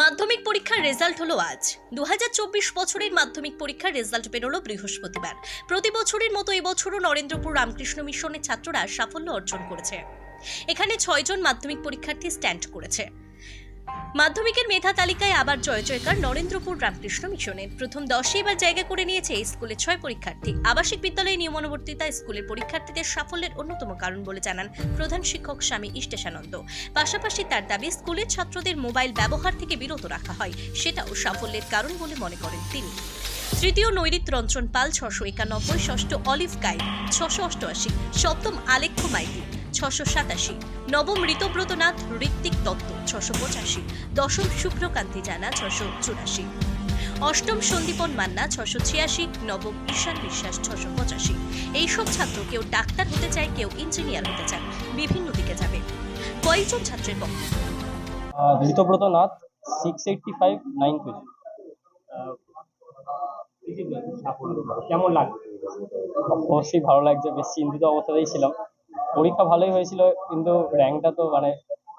মাধ্যমিক পরীক্ষার রেজাল্ট হলো আজ। দু হাজার চব্বিশ বছরের মাধ্যমিক পরীক্ষার রেজাল্ট বেরোলো বৃহস্পতিবার। প্রতি বছরের মতো এবছরও নরেন্দ্রপুর রামকৃষ্ণ মিশনের ছাত্ররা সাফল্য অর্জন করেছে। এখানে ছয়জন মাধ্যমিক পরীক্ষার্থী স্ট্যান্ড করেছে। মাধ্যমিকের মেধা তালিকায় আবার জয় জয়কার নরেন্দ্রপুর রামকৃষ্ণ মিশনের প্রথম দশে এবার জায়গা করে নিয়েছে স্কুলের ছয় পরীক্ষার্থী। আবাসিক বিদ্যালয়ে নিয়মানুবর্তিতা স্কুলের পরীক্ষার্থীদের সাফল্যের অন্যতম কারণ বলে জানান প্রধান শিক্ষক স্বামী ইষ্টেশানন্দ। পাশাপাশি তার দাবি স্কুলের ছাত্রদের মোবাইল ব্যবহার থেকে বিরত রাখা হয়। সেটাও সাফল্যের কারণ বলে মনে করেন তিনি। তৃতীয় নৈরিত রঞ্জন পাল, ছশো একানব্বই, ষষ্ঠ অলিভ গাইড, ছশো অষ্টআশি, সপ্তম আলেখ্য মাইতি। ছশো সাতাশি। নবম ঋতব্রত নাথ ঋত্বিক দত্ত ছশো পঁচাশি। দশম শুভ্রকান্তি জানা ছশো চুরাশি। অষ্টম সন্দীপন মান্না ছশো ছিয়াশি। নবম ঈশান বিশ্বাস ছশো পঁচাশি। এইসব ছাত্র কেউ ডাক্তার হতে চায় কেউ ইঞ্জিনিয়ার হতে চায় বিভিন্ন দিকে যাবে। কয়েকজন ছাত্রের বক্তব্য আহ, Ritabrata Nath six eighty five nine page কেমন লাগছে অবশ্যই ভালো লাগছে বেশ চিন্তিত অবস্থাতেই ছিলাম। পরীক্ষা ভালোই হয়েছিল কিন্তু র্যাঙ্কটা তো মানে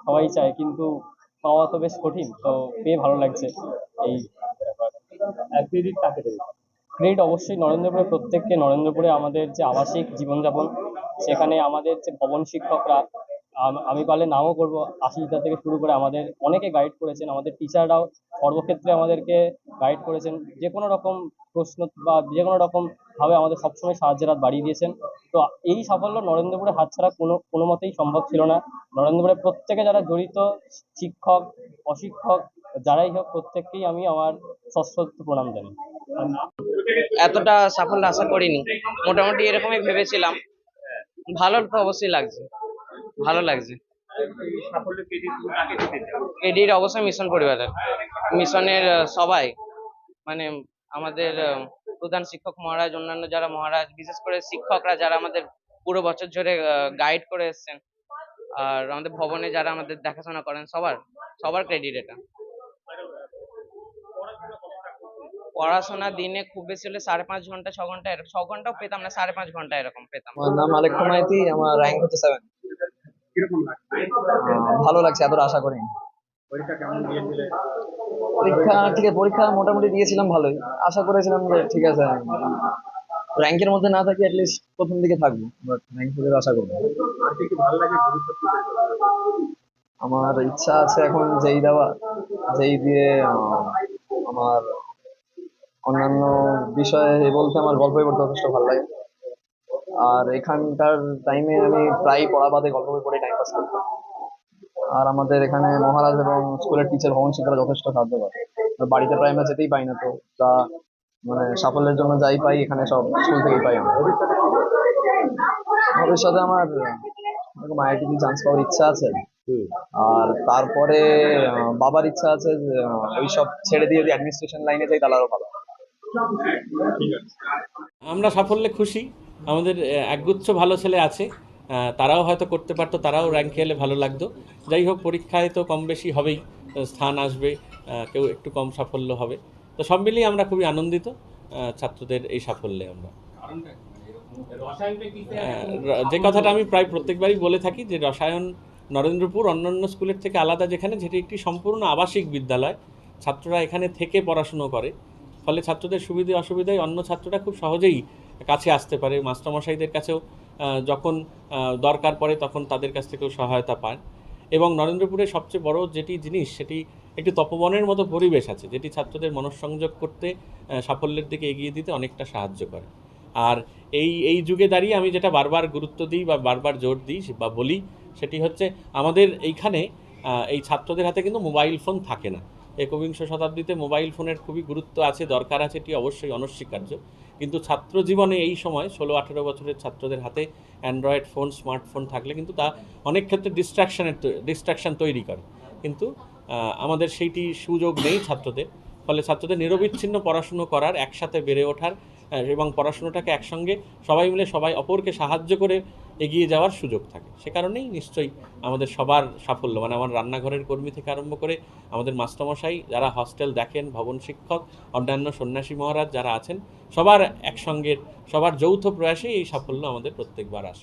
সবাই চায় কিন্তু পাওয়া তো বেশ কঠিন তো পেয়ে ভালো লাগছে এই। ক্রেডিট কাকে দেবে? ক্রেডিট অবশ্যই নরেন্দ্রপুরে প্রত্যেককে নরেন্দ্রপুরে আমাদের যে আবাসিক জীবনযাপন সেখানে আমাদের যে ভবন শিক্ষকরা আমি পারলে নামও করব আশিসদা থেকে শুরু করে আমাদের অনেকে গাইড করেছেন আমাদের টিচাররাও সর্বক্ষেত্রে আমাদেরকে গাইড করেছেন যে কোনো রকম প্রশ্ন বা যে কোনো রকম ভাবে আমাদের সবসময় সাহায্যের হাত বাড়িয়ে দিয়েছেন। তো এই সাফল্য নরেন্দ্রপুরে হাতছাড়া কোনো কোনো মতেই সম্ভব ছিল না। নরেন্দ্রপুরে প্রত্যেকে যারা জড়িত শিক্ষক অশিক্ষক যারাই হোক প্রত্যেককেই আমি আমার সশ্রদ্ধ প্রণাম জানাই। এতটা সাফল্য আশা করিনি। মোটামুটি এরকমই ভেবেছিলাম। ভালো তো অবশ্যই লাগছে। ভালো লাগছে। ক্রেডিট অবশ্যই মিশন পরিবারের। মিশনের সবাই। মানে আমাদের প্রধান শিক্ষক মহারাজ অন্যান্য যারা মহারাজ বিশেষ করে শিক্ষকরা যারা আমাদের পুরো বছর ধরে গাইড করে এসেছেন। আর আমাদের ভবনে যারা আমাদের দেখাশোনা করেন সবার সবার ক্রেডিট এটা। পড়াশোনা দিনে খুব বেশি হলে সাড়ে পাঁচ ঘণ্টা ছ ঘণ্টা এরকম ছ ঘন্টাও পেতাম না সাড়ে পাঁচ ঘণ্টা এরকম পেতাম। আমার নাম মাইতি আমার র্যাঙ্ক হচ্ছে সেভেন ভালো লাগছে এতটা আশা করিনি। পরীক্ষা কেমন দিয়েছিলে? পরীক্ষা ঠিক আছে পরীক্ষা মোটামুটি দিয়েছিলাম ভালোই। আশা করেছিলাম যে ঠিক আছে র্যাঙ্কের মধ্যে না থাকি অ্যাটলিস্ট প্রথম দিকে থাকব। বাট র্যাঙ্ক থেকে আশা করব। আমার ইচ্ছা আছে এখন যেই দেওয়া যেই দিয়ে আমার অন্যান্য বিষয়ে বলতে আমার গল্প পড়তে যথেষ্ট ভালো লাগে। আর এখানকার টাইমে আমি প্রায় পড়া বাদে গল্প বই পড়ে টাইম পাস করি। আর আমাদের এখানে মহারাজ এবং স্কুলের টিচার ভবন শিক্ষকরা যথেষ্ট সাহায্য করে। বাড়িতে প্রায় আমরা যেতেই পাই না তো তা মানে সাফল্যের জন্য যাই পাই এখানে সব স্কুল থেকেই পাই আমরা। ভবিষ্যতে আমার এরকম আইআইটি চান্স পাওয়ার ইচ্ছা আছে। আর তারপরে বাবার ইচ্ছা আছে যে আহ, ওইসব ছেড়ে দিয়ে যদি অ্যাডমিনিস্ট্রেশন লাইনে যাই তাহলে আরও ভালো। আমরা সাফল্যে খুশি। আমাদের একগুচ্ছ ভালো ছেলে আছে। তারাও হয়তো করতে পারতো তারাও র্যাঙ্ক খেলে ভালো লাগতো। যাই হোক পরীক্ষায় তো কম বেশি হবেই স্থান আসবে কেউ একটু কম সাফল্য হবে। তো সব মিলিয়ে আমরা খুবই আনন্দিত ছাত্রদের এই সাফল্যে আমরা। যে কথাটা আমি প্রায় প্রত্যেকবারই বলে থাকি যে রসায়ন নরেন্দ্রপুর অন্যান্য স্কুলের থেকে আলাদা যেখানে যেটি একটি সম্পূর্ণ আবাসিক বিদ্যালয় ছাত্ররা এখানে থেকে পড়াশুনো করে। ফলে ছাত্রদের সুবিধে অসুবিধায় অন্য ছাত্ররা খুব সহজেই কাছে আসতে পারে। মাস্টারমশাইদের কাছেও যখন দরকার পড়ে তখন তাদের কাছ থেকেও সহায়তা পান এবং নরেন্দ্রপুরের সবচেয়ে বড় যেটি জিনিস, সেটি একটি তপবনের মতো পরিবেশ আছে, যেটি ছাত্রদের মনঃসংযোগ করতে সাফল্যের দিকে এগিয়ে দিতে অনেকটা সাহায্য করে। আর এই এই যুগে দাঁড়িয়ে আমি যেটা বারবার গুরুত্ব দিই বা বারবার জোর দিই বা বলি, সেটি হচ্ছে আমাদের এইখানে এই ছাত্রদের হাতে কিন্তু মোবাইল ফোন থাকে না। একবিংশ শতাব্দীতে মোবাইল ফোনের খুবই গুরুত্ব আছে, দরকার আছে, এটি অবশ্যই অনস্বীকার্য। কিন্তু ছাত্র জীবনে এই সময় ষোলো, আঠেরো বছরের ছাত্রদের হাতে অ্যান্ড্রয়েড ফোন, স্মার্টফোন থাকলে কিন্তু তা অনেক ক্ষেত্রে ডিস্ট্রাকশনের ডিস্ট্রাকশন তৈরি করে। কিন্তু আমাদের সেইটি সুযোগ নেই ছাত্রদের, ফলে ছাত্রদের নিরবিচ্ছিন্ন পড়াশুনো করার, একসাথে বেড়ে ওঠার এবং পড়াশুনোটাকে একসঙ্গে সবাই মিলে সবাই অপরকে সাহায্য করে এগিয়ে যাওয়ার সুযোগ থাকে। সে কারণেই নিশ্চয়ই আমাদের সবার সাফল্য মানে আমার রান্নাঘরের কর্মী থেকে আরম্ভ করে আমাদের মাস্টারমশাই, যারা হস্টেল দেখেন, ভবন শিক্ষক, অন্যান্য সন্ন্যাসী মহারাজ যারা আছেন, সবার একসঙ্গে, সবার যৌথ প্রয়াসেই এই সাফল্য আমাদের প্রত্যেকবার আসে।